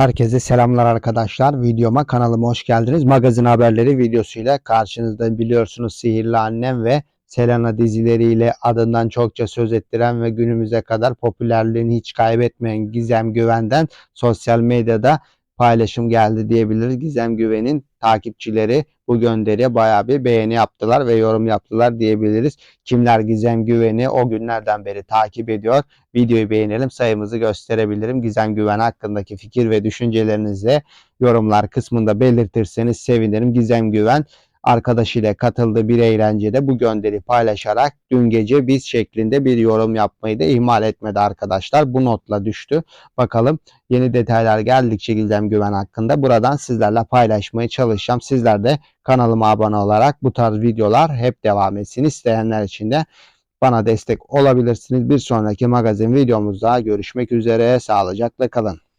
Herkese selamlar arkadaşlar. Videoma kanalıma hoş geldiniz. Magazin haberleri videosuyla karşınızda biliyorsunuz Sihirli Annem ve Selena dizileriyle adından çokça söz ettiren ve günümüze kadar popülerliğini hiç kaybetmeyen Gizem Güven'den sosyal medyada paylaşım geldi diyebiliriz. Gizem Güven'in takipçileri bu gönderiye bayağı bir beğeni yaptılar ve yorum yaptılar diyebiliriz. Kimler Gizem Güven'i o günlerden beri takip ediyor? Videoyu beğenelim sayımızı gösterebilirim. Gizem Güven hakkındaki fikir ve düşüncelerinizi yorumlar kısmında belirtirseniz sevinirim. Gizem Güven arkadaşıyla katıldığı bir eğlencede bu gönderi paylaşarak dün gece biz şeklinde bir yorum yapmayı da ihmal etmedi arkadaşlar. Bu notla düştü. Bakalım yeni detaylar geldikçe Gizem Güven hakkında buradan sizlerle paylaşmaya çalışacağım. Sizler de kanalıma abone olarak bu tarz videolar hep devam etsin isteyenler için de bana destek olabilirsiniz. Bir sonraki magazin videomuzda görüşmek üzere. Sağlıcakla kalın.